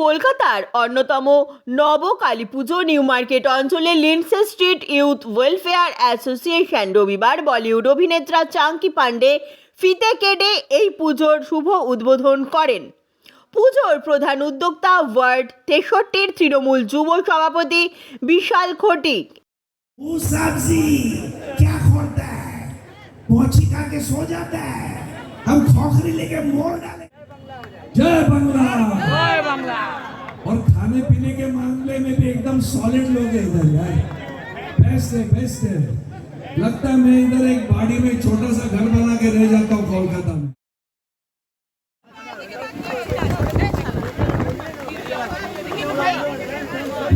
কলকাতার অন্যতম নব কালী পুজো নিউ মার্কেট অঞ্চলে Lindsay street youth welfare association রবিবার বলিউড অভিনেত্রা চাঙ্কি পান্ডে ফিতে কেটে এই পুজোর শুভ উদ্বোধন করেন পুজোর প্রধান উদ্যোক্তা ওয়ার্ড তেষট্টির তৃণমূল যুব সভাপতি বিশাল খটিক वो सब्जी क्या खोलता है पोछी खा के सो जाता है हम खोखरी लेके मोड़ डाले जय बंगला बांग्ला और खाने पीने के मामले में भी एकदम सॉलिड लोग हैं इधर यार। बेस्ट है बेस्ट है। लगता है मैं इधर एक बाड़ी में छोटा सा घर बना के रह जाता हूँ कोलकाता में।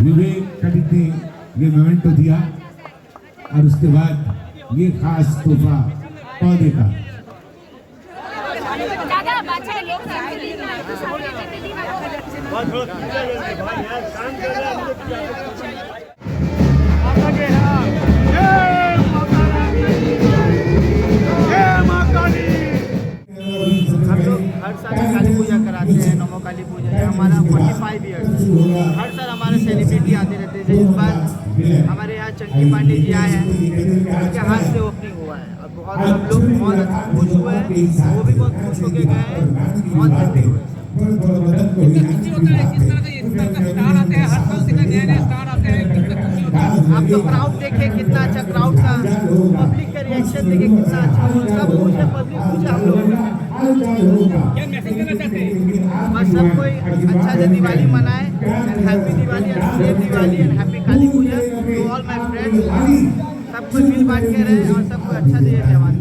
विवेक कटिक ने ये मोमेंटो दिया और उसके बाद ये खास तोहफा पौधे का। काली पूजा कराते हैं नमो काली पूजा ये हमारा 45 ईयर्स हर साल हमारे सेलिब्रिटी आते रहते हैं इस बार हमारे यहाँ चंकी पांडे जी आए हैं उनके हाथ से ओपनिंग हुआ है और बहुत हम लोग बहुत अच्छा खुश हुए हैं वो भी बहुत खुश होके गए हैं बहुत हैप्पी हुए आप तो क्राउड देखे कितना अच्छा क्राउड था। पब्लिक का रिएक्शन देखे कितना अच्छा सब खुश पब्लिक खुश हम लोग। बस सब कोई अच्छा से दिवाली मनाए and happy Diwali and safe Diwali and happy Kali Puja to all my friends सब कोई मिल बांट के रहे और सबको अच्छा से त्योहार